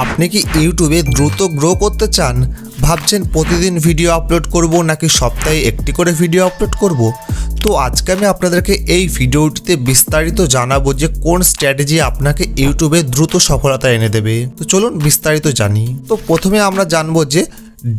আপনি কি ইউটিউবে দ্রুত গ্রো করতে চান? ভাবছেন প্রতিদিন ভিডিও আপলোড করব নাকি সপ্তাহে একটি করে ভিডিও আপলোড করব? তো আজকে আমি আপনাদেরকে এই ভিডিওটিতে বিস্তারিত জানাব যে কোন স্ট্র্যাটেজি আপনাকে ইউটিউবে দ্রুত সফলতা এনে দেবে। তো চলুন বিস্তারিত জানি। তো প্রথমে আমরা জানব যে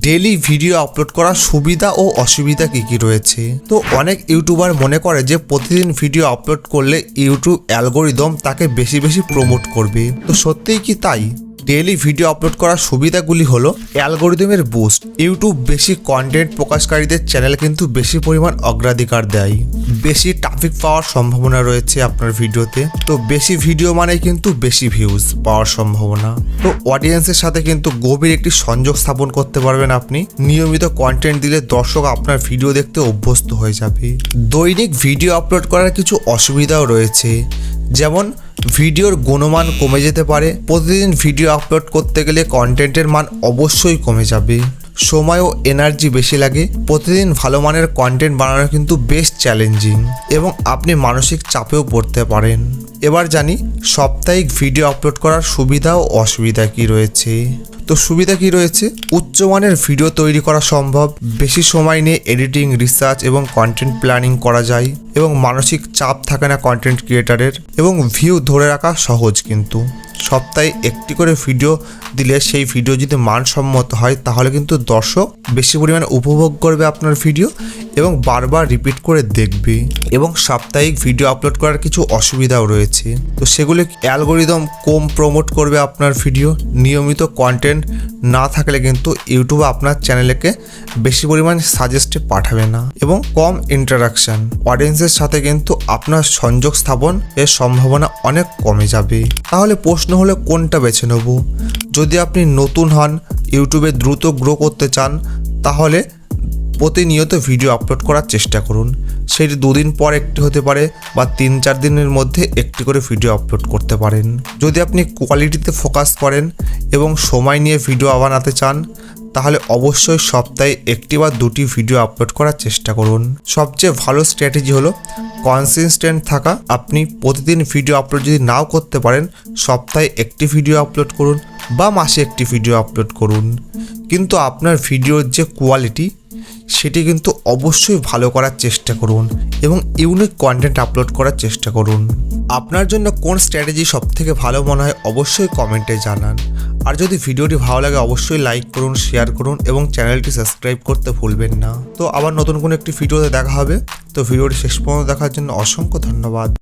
ডেলি ভিডিও আপলোড করার সুবিধা ও অসুবিধা কী কী রয়েছে। তো অনেক ইউটিউবার মনে করে যে প্রতিদিন ভিডিও আপলোড করলে ইউটিউব অ্যালগোরিদম তাকে বেশি বেশি প্রমোট করবে। তো সত্যিই কি তাই? ডেইলি ভিডিও আপলোড করার সুবিধাগুলি হলো অ্যালগোরিদমের বুস্ট ইউটিউব বেশি কন্টেন্ট প্রকাশকারীদের চ্যানেল কিন্তু বেশি পরিমাণ অগ্রাধিকার দেয়। বেশি ট্রাফিক পাওয়ার সম্ভাবনা রয়েছে আপনার ভিডিওতে তো বেশি ভিডিও মানে কিন্তু বেশি ভিউজ পাওয়ার সম্ভাবনা। তো অডিয়েন্সের সাথে কিন্তু গভীর একটি সংযোগ স্থাপন করতে পারবেন আপনি। নিয়মিত কন্টেন্ট দিলে দর্শক আপনার ভিডিও দেখতে অভ্যস্ত হয়ে যাবে। দৈনিক ভিডিও আপলোড করার কিছু অসুবিধাও রয়েছে। যেমন ভিডিওর গুণমান কমে যেতে পারে, প্রতিদিন ভিডিও আপলোড করতে গেলে কন্টেন্টের মান অবশ্যই কমে যাবে। সময় ও এনার্জি বেশি লাগে, প্রতিদিন ভালো মানের কন্টেন্ট বানানো কিন্তু বেশ চ্যালেঞ্জিং এবং আপনি মানসিক চাপেও পড়তে পারেন। এবার জানি সাপ্তাহিক ভিডিও আপলোড করার সুবিধা ও অসুবিধা কি রয়েছে। তো সুবিধা কি রয়েছে? উচ্চমানের ভিডিও তৈরি করা সম্ভব, বেশি সময় নিয়ে এডিটিং, রিসার্চ এবং কন্টেন্ট প্ল্যানিং করা যায় এবং মানসিক চাপ থাকে না কন্টেন্ট ক্রিয়েটারের এবং ভিউ ধরে রাখা সহজ কিন্তু। সপ্তাহে একটি করে ভিডিও দিলে সেই ভিডিও যদি মানসম্মত হয়, তাহলে কিন্তু দর্শক বেশি পরিমাণে উপভোগ করবে আপনার ভিডিও এবং বারবার রিপিট করে দেখবে এবং সাপ্তাহিক ভিডিও আপলোড করার কিছু অসুবিধাও রয়েছে। তো সেগুলি অ্যালগোরিদম কম প্রমোট করবে আপনার ভিডিও নিয়মিত কন্টেন্ট না থাকলে কিন্তু ইউটিউব আপনার চ্যানেলকে বেশি পরিমাণ সাজেস্টে পাঠাবে না এবং কম ইন্টারাকশন অডিয়েন্সের সাথে কিন্তু আপনার সংযোগ স্থাপন এর সম্ভাবনা অনেক কমে যাবে। তাহলে প্রশ্ন হলো কোনটা বেছে নেব? যদি আপনি নতুন হন, ইউটিউবে দ্রুত গ্রো করতে চান, তাহলে প্রতিনিয়ত ভিডিও আপলোড করার চেষ্টা করুন। সেটি দুদিন পর একটি হতে পারে বা তিন চার দিনের মধ্যে একটি করে ভিডিও আপলোড করতে পারেন। যদি আপনি কোয়ালিটিতে ফোকাস করেন এবং সময় নিয়ে ভিডিও বানাতে চান তাহলে অবশ্যই সপ্তাহে একটি বা দুটি ভিডিও আপলোড করার চেষ্টা করুন। সবচেয়ে ভালো স্ট্র্যাটেজি হলো কনসিস্টেন্ট থাকা। আপনি প্রতিদিন ভিডিও আপলোড যদি নাও করতে পারেন, সপ্তাহে একটি ভিডিও আপলোড করুন বা মাসে একটি ভিডিও আপলোড করুন। কিন্তু আপনার ভিডিওর যে কোয়ালিটি সেটি কিন্তু অবশ্যই ভালো করার চেষ্টা করুন এবং ইউনিক কন্টেন্ট আপলোড করার চেষ্টা করুন। আপনার জন্য কোন স্ট্র্যাটেজি সব থেকে ভালো মনে হয় অবশ্যই কমেন্টে জানান। আর যদি ভিডিওটি ভালো লাগে, অবশ্যই লাইক করুন শেয়ার করুন এবং চ্যানেলটি সাবস্ক্রাইব করতে ভুলবেন না। তো আবার নতুন কোনো একটি ভিডিওতে দেখা হবে। তো ভিডিওটি শেষ পর্যন্ত দেখার জন্য অসংখ্য ধন্যবাদ।